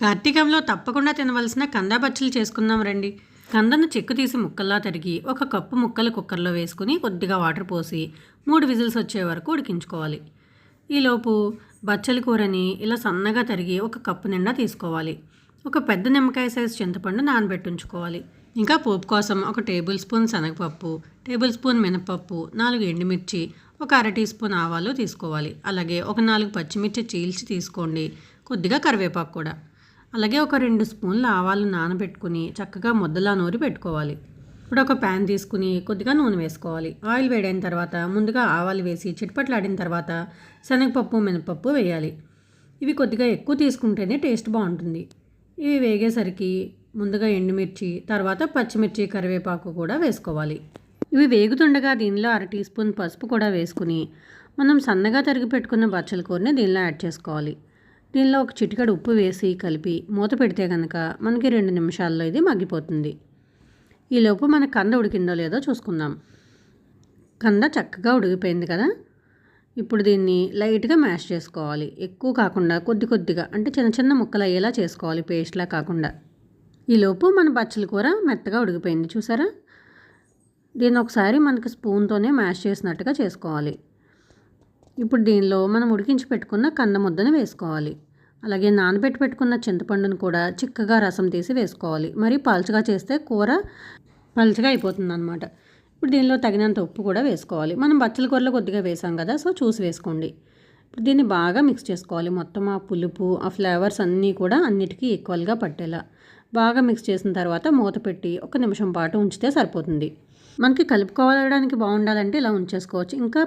కార్తీకంలో తప్పకుండా తినవలసిన కందా బచ్చలు చేసుకుందాం రండి. కందను చెక్కు తీసి ముక్కల్లా తరిగి ఒక కప్పు ముక్కలు కుక్కర్లో వేసుకుని కొద్దిగా వాటర్ పోసి మూడు విజిల్స్ వచ్చే వరకు ఉడికించుకోవాలి. ఈలోపు బచ్చలి కూరని ఇలా సన్నగా తరిగి ఒక కప్పు నిండా తీసుకోవాలి. ఒక పెద్ద నిమ్మకాయ సైజు చింతపండు నానబెట్టుంచుకోవాలి. ఇంకా పోపు కోసం ఒక టేబుల్ స్పూన్ శనగపప్పు టేబుల్ స్పూన్ మినపప్పు నాలుగు ఎండుమిర్చి ఒక అర టీ స్పూన్ ఆవాలు తీసుకోవాలి. అలాగే ఒక నాలుగు పచ్చిమిర్చి చీల్చి తీసుకోండి. కొద్దిగా కరివేపాకు కూడా. అలాగే ఒక రెండు స్పూన్ల ఆవాలు నానబెట్టుకుని చక్కగా ముద్దలా నూరి పెట్టుకోవాలి. ఇప్పుడు ఒక ప్యాన్ తీసుకుని కొద్దిగా నూనె వేసుకోవాలి. ఆయిల్ వేడైన తర్వాత ముందుగా ఆవాలు వేసి చిట్పట్లాడిన తర్వాత శనగపప్పు మినపప్పు వేయాలి. ఇవి కొద్దిగా ఎక్కువ తీసుకుంటేనే టేస్ట్ బాగుంటుంది. ఇవి వేగేసరికి ముందుగా ఎండుమిర్చి తర్వాత పచ్చిమిర్చి కరివేపాకు కూడా వేసుకోవాలి. ఇవి వేగుతుండగా దీనిలో అర టీ స్పూన్ పసుపు కూడా వేసుకుని మనం సన్నగా తరిగి పెట్టుకున్న బచ్చల కూరని దీనిలో యాడ్ చేసుకోవాలి. దీనిలో ఒక చిటికెడు ఉప్పు వేసి కలిపి మూత పెడితే కనుక మనకి రెండు నిమిషాల్లో ఇది మగ్గిపోతుంది. ఈలోపు మన కంద ఉడికిందో లేదో చూసుకుందాం. కంద చక్కగా ఉడికిపోయింది కదా? ఇప్పుడు దీన్ని లైట్గా మ్యాష్ చేసుకోవాలి. ఎక్కువ కాకుండా కొద్ది కొద్దిగా అంటే చిన్న చిన్న ముక్కలు అయ్యేలా చేసుకోవాలి పేస్ట్లా కాకుండా. ఈలోపు మన బచ్చల కూర మెత్తగా ఉడికిపోయింది చూసారా? దీన్ని ఒకసారి మనకి స్పూన్తోనే మ్యాష్ చేసినట్టుగా చేసుకోవాలి. ఇప్పుడు దీనిలో మనం ఉడికించి పెట్టుకున్న కంద ముద్దను వేసుకోవాలి. అలాగే నానబెట్టి పెట్టుకున్న చింతపండును కూడా చిక్కగా రసం తీసి వేసుకోవాలి. మరి పలుచగా చేస్తే కూర పలుచగా అయిపోతుంది అనమాట ఇప్పుడు దీనిలో తగినంత ఉప్పు కూడా వేసుకోవాలి. మనం బచ్చల కూరలో కొద్దిగా వేసాం కదా సో చూసి వేసుకోండి. ఇప్పుడు దీన్ని బాగా మిక్స్ చేసుకోవాలి. మొత్తం ఆ పులుపు ఆ ఫ్లేవర్స్ అన్నీ కూడా అన్నిటికీ ఈక్వల్గా పట్టేలా. బాగా మిక్స్ చేసిన తర్వాత మూత పెట్టి ఒక నిమిషం పాటు ఉంచితే సరిపోతుంది. మనకి కలుపుకోవడానికి బాగుండాలంటే ఇలా ఉంచేసుకోవచ్చు. ఇంకా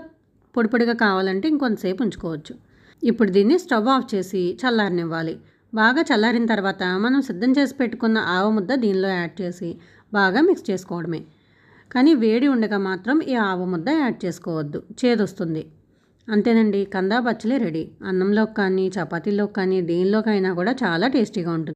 పొడిపొడిగా కావాలంటే ఇంకొంతసేపు ఉంచుకోవచ్చు. ఇప్పుడు దీన్ని స్టవ్ ఆఫ్ చేసి చల్లారనివ్వాలి. బాగా చల్లారిన తర్వాత మనం సిద్ధం చేసి పెట్టుకున్న ఆవ ముద్ద దీనిలో యాడ్ చేసి బాగా మిక్స్ చేసుకోవడమే. కానీ వేడి ఉండగా మాత్రం ఈ ఆవ ముద్ద యాడ్ చేసుకోవద్దు. చేదొస్తుంది. అంతేనండి కందా బచ్చలే రెడీ. అన్నంలోకి కానీ చపాతీలోకి కానీ దేనిలోకైనా కూడా చాలా టేస్టీగా ఉంటుంది.